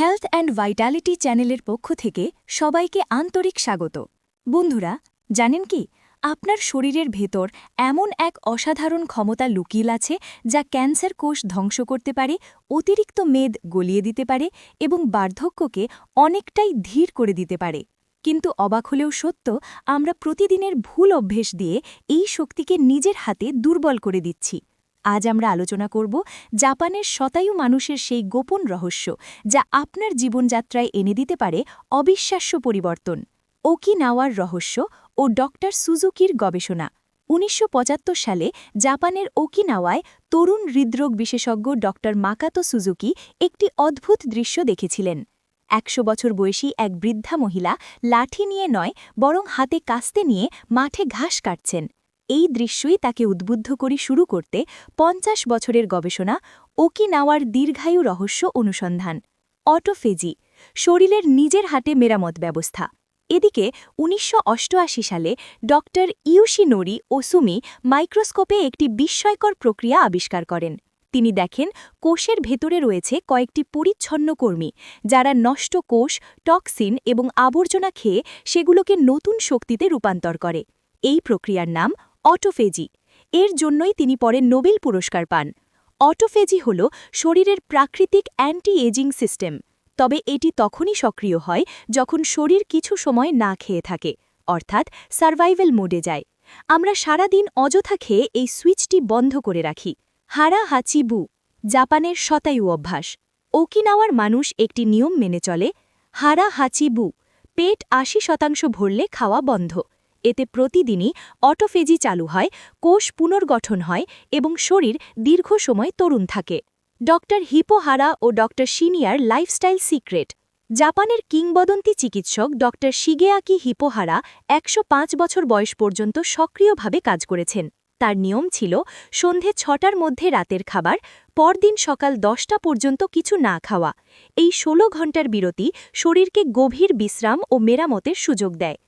Health and Vitality চ্যানেলের পক্ষ থেকে সবাইকে আন্তরিক স্বাগত। বন্ধুরা, জানেন কি? আপনার শরীরের ভেতর এমন এক অসাধারণ ক্ষমতা লুকিয়ে আছে যা ক্যান্সার কোষ ধ্বংস করতে পারে, অতিরিক্ত মেদ গলিয়ে দিতে পারে এবং বার্ধক্যকে অনেকটাই ধীর করে দিতে পারে। কিন্তু অবাক হলেও সত্য, আমরা প্রতিদিনের ভুল অভ্যেস দিয়ে এই শক্তিকে নিজের হাতে দুর্বল করে দিচ্ছি। আজ আমরা আলোচনা করব জাপানের শতায়ু মানুষের সেই গোপন রহস্য যা আপনার জীবনযাত্রায় এনে দিতে পারে অবিশ্বাস্য পরিবর্তন। ওকিনাওয়ার রহস্য ও ডক্টর সুজুকির গবেষণা। উনিশশো পঁচাত্তর সালে জাপানের ওকিনাওয়ায় তরুণ হৃদরোগ বিশেষজ্ঞ ডক্টর মাকাতো সুজুকি একটি অদ্ভুত দৃশ্য দেখেছিলেন। একশো বছর বয়সী এক বৃদ্ধা মহিলা লাঠি নিয়ে নয়, বরং হাতে কাস্তে নিয়ে মাঠে ঘাস কাটছেন। এই দৃশ্যই তাকে উদ্বুদ্ধ করে শুরু করতে পঞ্চাশ বছরের গবেষণা ওকিনাওয়ার দীর্ঘায়ু রহস্য অনুসন্ধান, অটোফেজি, শরীরের নিজের হাতে মেরামত ব্যবস্থা। এদিকে উনিশশো অষ্টআশি সালে ড ডক্টর ইউশিনোরি ওসুমি মাইক্রোস্কোপে একটি বিস্ময়কর প্রক্রিয়া আবিষ্কার করেন। তিনি দেখেন, কোষের ভেতরে রয়েছে কয়েকটি পরিচ্ছন্ন কর্মী, যারা নষ্ট কোষ, টক্সিন এবং আবর্জনা খেয়ে সেগুলোকে নতুন শক্তিতে রূপান্তর করে। এই প্রক্রিয়ার নাম অটোফেজি। এর জন্যই তিনি পরে নোবেল পুরস্কার পান। অটোফেজি হল শরীরের প্রাকৃতিক অ্যান্টি এজিং সিস্টেম। তবে এটি তখনই সক্রিয় হয় যখন শরীর কিছু সময় না খেয়ে থাকে, অর্থাৎ সার্ভাইভাল মোডে যায়। আমরা সারাদিন অযথা খেয়ে এই সুইচটি বন্ধ করে রাখি। হারা হাচি বু জাপানের শতায়ু অভ্যাস। ওকিনাওয়ার মানুষ একটি নিয়ম মেনে চলে হারা হাচি বু পেট আশি শতাংশ ভরলে খাওয়া বন্ধ। এতে প্রতিদিনই অটোফেজি চালু হয়, কোষ পুনর্গঠন হয় এবং শরীর দীর্ঘ সময় তরুণ থাকে। ডক্টর হিপোহারা ও ডক্টর সিনিয়র লাইফস্টাইল সিক্রেট। জাপানের কিংবদন্তি চিকিৎসক ডক্টর শিগেয়াকি হিপোহারা একশো পাঁচ বছর বয়স পর্যন্ত সক্রিয়ভাবে কাজ করেছেন। তার নিয়ম ছিল, সন্ধে ছটার মধ্যে রাতের খাবার, পরদিন সকাল দশটা পর্যন্ত কিছু না খাওয়া। এই ১৬ ঘণ্টার বিরতি শরীরকে গভীর বিশ্রাম ও মেরামতের সুযোগ দেয়।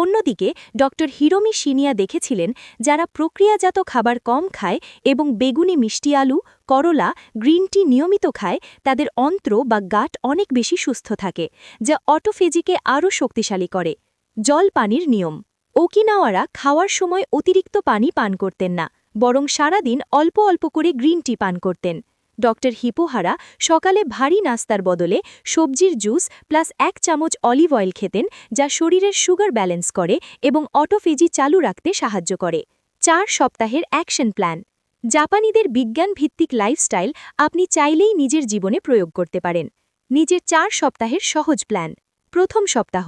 অন্যদিকে ড হিরোমি সিনিয়া দেখেছিলেন যারা প্রক্রিয়াজাত খাবার কম খায় এবং বেগুনি মিষ্টি আলু, করলা, গ্রিন টি নিয়মিত খায়, তাদের অন্ত্র বা গাট অনেক বেশি সুস্থ থাকে, যা অটোফেজিকে আরও শক্তিশালী করে। জল পানির নিয়ম। ওকিনাওয়ারা খাওয়ার সময় অতিরিক্ত পানি পান করতেন না, বরং সারাদিন অল্প অল্প করে গ্রিন টি পান করতেন। ডক্টর হিপোহারা সকালে ভারী নাস্তার বদলে সবজির জুস প্লাস এক চামচ অলিভ অয়েল খেতেন, যা শরীরের সুগার ব্যালেন্স করে এবং অটোফেজি চালু রাখতে সাহায্য করে। চার সপ্তাহের অ্যাকশন প্ল্যান। জাপানিদের বিজ্ঞানভিত্তিক লাইফস্টাইল আপনি চাইলেই নিজের জীবনে প্রয়োগ করতে পারেন। নিজের চার সপ্তাহের সহজ প্ল্যান। প্রথম সপ্তাহ।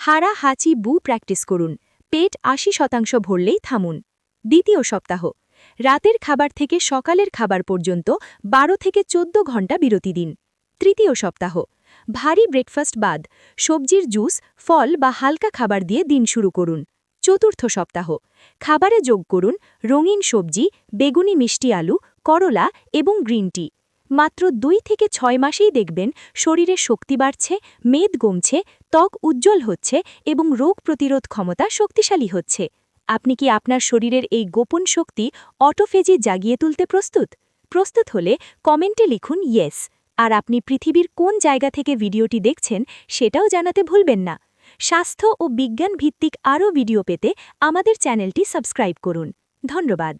হারা হাঁচি বু প্র্যাকটিস করুন। পেট আশি শতাংশ ভরলেই থামুন। দ্বিতীয় সপ্তাহ। রাতের খাবার থেকে সকালের খাবার পর্যন্ত ১২ থেকে ১৪ ঘণ্টা বিরতি দিন। তৃতীয় সপ্তাহ, ভারী ব্রেকফাস্ট বাদ, সবজির জুস, ফল বা হালকা খাবার দিয়ে দিন শুরু করুন। চতুর্থ সপ্তাহ, খাবারে যোগ করুন রঙিন সবজি, বেগুনি মিষ্টি আলু, করলা এবং গ্রিন টি। মাত্র দুই থেকে ছয় মাসেই দেখবেন শরীরে শক্তি বাড়ছে, মেদ গমছে ত্বক উজ্জ্বল হচ্ছে এবং রোগ প্রতিরোধ ক্ষমতা শক্তিশালী হচ্ছে। আপনি কি আপনার শরীরের এই গোপন শক্তি অটোফেজি জাগিয়ে তুলতে প্রস্তুত? প্রস্তুত হলে কমেন্টে লিখুন ইয়েস। আর আপনি পৃথিবীর কোন জায়গা থেকে ভিডিওটি দেখছেন সেটাও জানাতে ভুলবেন না। স্বাস্থ্য ও বিজ্ঞান ভিত্তিক আরও ভিডিও পেতে আমাদের চ্যানেলটি সাবস্ক্রাইব করুন। ধন্যবাদ।